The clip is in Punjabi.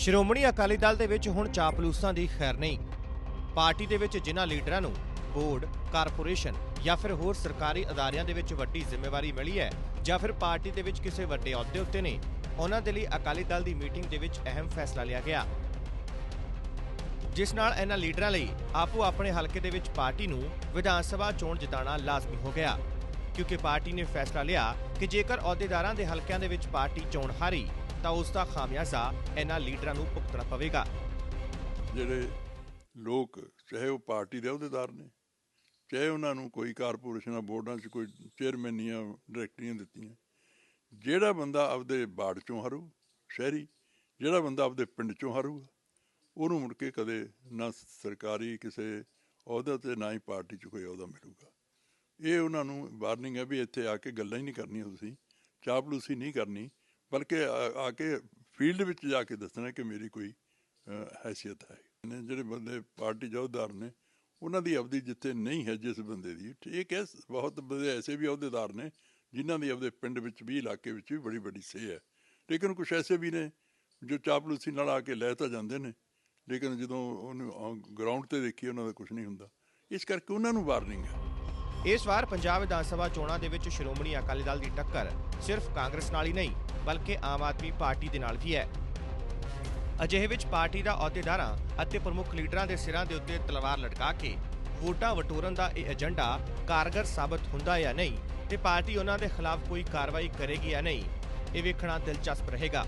ਸ਼੍ਰੋਮਣੀ ਅਕਾਲੀ ਦਲ ਦੇ ਵਿੱਚ ਹੁਣ ਚਾਪਲੂਸਾਂ ਦੀ ਖੈਰ ਨਹੀਂ। ਪਾਰਟੀ ਦੇ ਵਿੱਚ ਜਿਨ੍ਹਾਂ ਲੀਡਰਾਂ ਨੂੰ ਬੋਰਡ, ਕਾਰਪੋਰੇਸ਼ਨ ਜਾਂ ਫਿਰ ਹੋਰ ਸਰਕਾਰੀ ਅਦਾਰਿਆਂ ਦੇ ਵਿੱਚ ਵੱਡੀ ਜ਼ਿੰਮੇਵਾਰੀ ਮਿਲੀ ਹੈ ਜਾਂ ਫਿਰ ਪਾਰਟੀ ਦੇ ਵਿੱਚ ਕਿਸੇ ਵੱਡੇ ਅਹੁਦੇ ਉੱਤੇ ਨੇ, ਉਹਨਾਂ ਦੇ ਲਈ ਅਕਾਲੀ ਦਲ ਦੀ ਮੀਟਿੰਗ ਦੇ ਵਿੱਚ ਅਹਿਮ ਫੈਸਲਾ ਲਿਆ ਗਿਆ। ਜਿਸ ਨਾਲ ਇਹਨਾਂ ਲੀਡਰਾਂ ਲਈ ਆਪੋ ਆਪਣੇ ਹਲਕੇ ਦੇ ਵਿੱਚ ਪਾਰਟੀ ਨੂੰ ਵਿਧਾਨ ਸਭਾ ਚੋਣ ਜਿਤਾਉਣਾ ਲਾਜ਼ਮੀ ਹੋ ਗਿਆ। ਕਿਉਂਕਿ ਪਾਰਟੀ ਨੇ ਫੈਸਲਾ ਲਿਆ ਕਿ ਜੇਕਰ ਅਹੁਦੇਦਾਰਾਂ ਦੇ ਹਲਕਿਆਂ ਦੇ ਵਿੱਚ ਪਾਰਟੀ ਚੋਣ ਹਾਰੀ ਤਾਂ ਉਸ ਦਾ ਖਾਮਿਆਜ਼ਾ ਇਹਨਾਂ ਲੀਡਰਾਂ ਨੂੰ ਭੁਗਤਣਾ ਪਵੇਗਾ। ਜਿਹੜੇ ਲੋਕ, ਚਾਹੇ ਉਹ ਪਾਰਟੀ ਦੇ ਅਹੁਦੇਦਾਰ ਨੇ, ਚਾਹੇ ਉਹਨਾਂ ਨੂੰ ਕੋਈ ਕਾਰਪੋਰੇਸ਼ਨਾਂ, ਬੋਰਡਾਂ 'ਚ ਕੋਈ ਚੇਅਰਮੈਨੀਆਂ ਡਾਇਰੈਕਟਰੀਆਂ ਦਿੱਤੀਆਂ, ਜਿਹੜਾ ਬੰਦਾ ਆਪਦੇ ਬਾੜ ਚੋਂ ਹਾਰੂ ਸ਼ਹਿਰੀ, ਜਿਹੜਾ ਬੰਦਾ ਆਪਦੇ ਪਿੰਡ ਚੋਂ ਹਾਰੂਗਾ, ਉਹਨੂੰ ਮੁੜ ਕੇ ਕਦੇ ਨਾ ਸਰਕਾਰੀ ਕਿਸੇ ਅਹੁਦੇ ਤੇ, ਨਾ ਹੀ ਪਾਰਟੀ 'ਚ ਕੋਈ ਅਹੁਦਾ ਮਿਲੂਗਾ। ਇਹ ਉਹਨਾਂ ਨੂੰ ਵਾਰਨਿੰਗ ਹੈ ਵੀ ਇੱਥੇ ਆ ਕੇ ਗੱਲਾਂ ਹੀ ਨਹੀਂ ਕਰਨੀਆਂ ਤੁਸੀਂ, ਚਾਪਲੂਸੀ ਨਹੀਂ ਕਰਨੀ ਬਲਕਿ ਆ ਆ ਕੇ ਫੀਲਡ ਵਿੱਚ ਜਾ ਕੇ ਦੱਸਣਾ ਕਿ ਮੇਰੀ ਕੋਈ ਅ, ਹੈਸੀਅਤ ਹੈ। ਨੇ ਜਿਹੜੇ ਬੰਦੇ ਪਾਰਟੀ ਜੋਧਦਾਰ ਨੇ ਉਹਨਾਂ ਦੀ ਅਵਧੀ ਜਿੱਥੇ ਨਹੀਂ ਹੈ ਜਿਸ ਬੰਦੇ ਦੀ ਠੀਕ ਹੈ ਬਹੁਤ ਬੰਦੇ ਐਸੇ ਵੀ ਅਹੁਦੇਦਾਰ ਨੇ ਜਿਨ੍ਹਾਂ ਦੀ ਆਪਦੇ ਪਿੰਡ ਵਿੱਚ ਵੀ ਇਲਾਕੇ ਵਿੱਚ ਵੀ ਬੜੀ ਵੱਡੀ ਸੇ ਹੈ। ਲੇਕਿਨ ਕੁਝ ਐਸੇ ਵੀ ਨੇ ਜੋ ਚਾਪਲੂਸੀ ਨਾਲ ਆ ਕੇ ਲੈ ਤਾਂ ਜਾਂਦੇ ਨੇ ਲੇਕਿਨ ਜਦੋਂ ਉਹਨੂੰ ਗਰਾਊਂਡ ਤੇ ਦੇਖੀ ਉਹਨਾਂ ਦਾ ਕੁਝ ਨਹੀਂ ਹੁੰਦਾ। ਇਸ ਕਰਕੇ ਉਹਨਾਂ ਨੂੰ ਵਾਰਨਿੰਗ ਹੈ। ਇਸ ਵਾਰ ਪੰਜਾਬ ਵਿਧਾਨ ਸਭਾ ਚੋਣਾਂ ਦੇ ਵਿੱਚ ਸ਼੍ਰੋਮਣੀ ਅਕਾਲੀ ਦਲ ਦੀ ਟੱਕਰ ਸਿਰਫ ਕਾਂਗਰਸ ਨਾਲ ਹੀ ਨਹੀਂ, ਬਲਕਿ ਆਮ ਆਦਮੀ ਪਾਰਟੀ ਦੇ ਨਾਲ ਵੀ ਹੈ। ਅਜਿਹੇ ਵਿੱਚ ਪਾਰਟੀ ਦਾ ਅਹੁਦੇਦਾਰਾਂ ਅਤੇ ਪ੍ਰਮੁੱਖ ਲੀਡਰਾਂ ਦੇ ਸਿਰਾਂ ਦੇ ਉੱਤੇ ਤਲਵਾਰ ਲਟਕਾ ਕੇ ਵੋਟਾਂ ਵਟੋਰਨ ਦਾ ਇਹ ਏਜੰਡਾ ਕਾਰਗਰ ਸਾਬਤ ਹੁੰਦਾ ਜਾਂ ਨਹੀਂ ਤੇ ਪਾਰਟੀ ਉਹਨਾਂ ਦੇ ਖਿਲਾਫ ਕੋਈ ਕਾਰਵਾਈ ਕਰੇਗੀ ਜਾਂ ਨਹੀਂ, ਇਹ ਵੇਖਣਾ ਦਿਲਚਸਪ ਰਹੇਗਾ।